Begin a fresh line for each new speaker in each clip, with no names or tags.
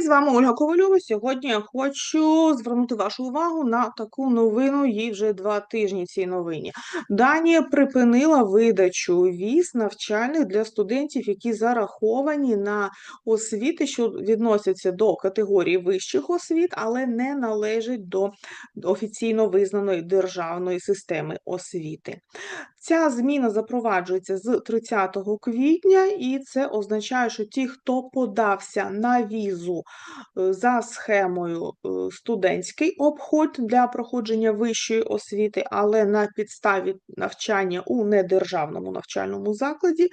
Привіт, з вами Ольга Ковальова. Сьогодні я хочу звернути вашу увагу на таку новину. Їй вже два тижні цій новині. Данія припинила видачу віз навчальних для студентів, які зараховані на освіти, що відносяться до категорії вищих освіт, але не належать до офіційно визнаної державної системи освіти. Ця зміна запроваджується з 30 квітня, і це означає, що ті, хто подався на візу е, за схемою е, студентський обход для проходження вищої освіти, але на підставі навчання у недержавному навчальному закладі,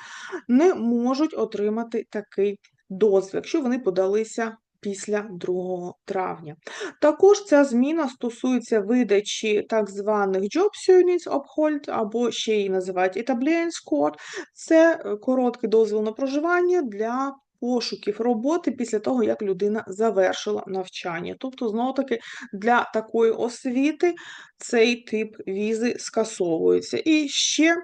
не можуть отримати такий дозвіл, якщо вони подалися після 2 травня. Також ця зміна стосується видачі так званих Job Units Uphold, або ще її називають Etableringscode. Це е, короткий дозвіл на проживання для пошуків роботи після того, як людина завершила навчання. Тобто, знову-таки, для такої освіти цей тип візи скасовується. І ще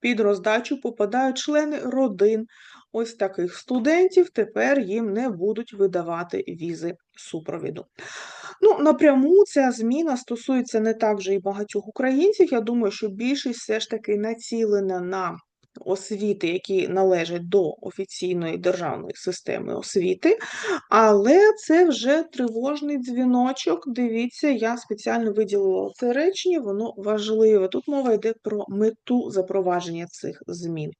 під роздачу попадають члени родин ось таких студентів, тепер їм не будуть видавати візи супровіду. Ну, напряму ця зміна стосується не так вже і багатьох українців. Я думаю, що більшість все ж таки націлена на освіти, які належать до офіційної державної системи освіти, але це вже тривожний дзвіночок. Дивіться, я спеціально виділила це речення, воно важливе. Тут мова йде про мету запровадження цих змін.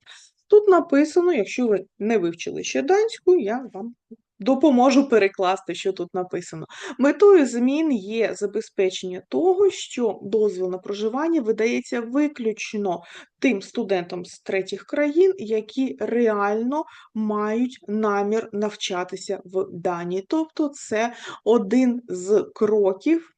Тут написано, якщо ви не вивчили ще данську, я вам допоможу перекласти, що тут написано. Метою змін є забезпечення того, що дозвіл на проживання видається виключно тим студентам з третіх країн, які реально мають намір навчатися в Данії. Тобто це один з кроків.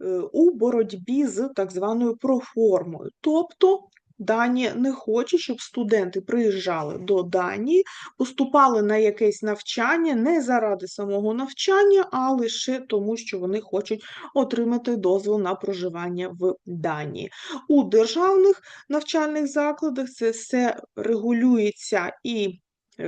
Е, у боротьбі з так званою проформою, тобто Данія не хоче, щоб студенти приїжджали до Данії, поступали на якесь навчання не заради самого навчання, а лише тому, що вони хочуть отримати дозвіл на проживання в Данії. У державних навчальних закладах це все регулюється і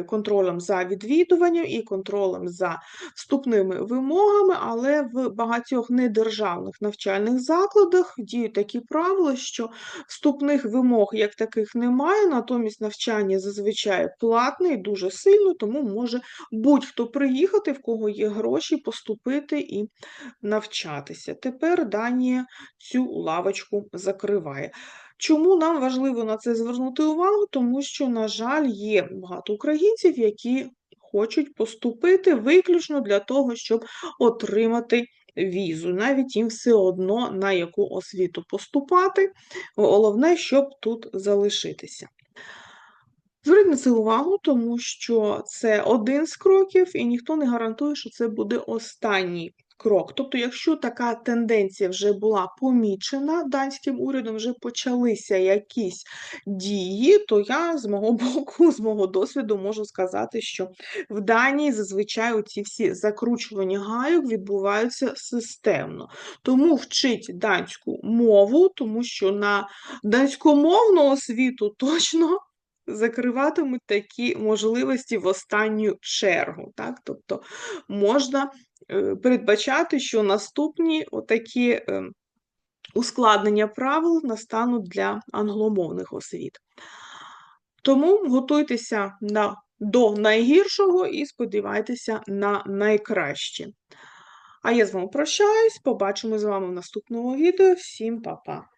контролем за відвідуванням і контролем за вступними вимогами, але в багатьох недержавних навчальних закладах діють такі правила, що вступних вимог як таких немає, натомість навчання зазвичай платне і дуже сильно, тому може будь-хто приїхати, в кого є гроші, поступити і навчатися. Тепер Данія цю лавочку закриває. Чому нам важливо на це звернути увагу? Тому що, на жаль, є багато українців, які хочуть поступити виключно для того, щоб отримати візу. Навіть їм все одно на яку освіту поступати. Головне, щоб тут залишитися. Зверніть на це увагу, тому що це один з кроків, і ніхто не гарантує, що це буде останній крок. Тобто, якщо така тенденція вже була помічена данським урядом, вже почалися якісь дії, то я з мого боку, з мого досвіду можу сказати, що в Данії зазвичай ці всі закручування гайок відбуваються системно. Тому вчить данську мову, тому що на данськомовну освіту точно. Закриватимуть такі можливості в останню чергу. Так? Тобто можна передбачати, що наступні отакі е, ускладнення правил настануть для англомовних освіт. Тому готуйтеся на, до найгіршого і сподівайтеся на найкраще. А я з вами прощаюсь, побачимо з вами в наступному відео. Всім па-па!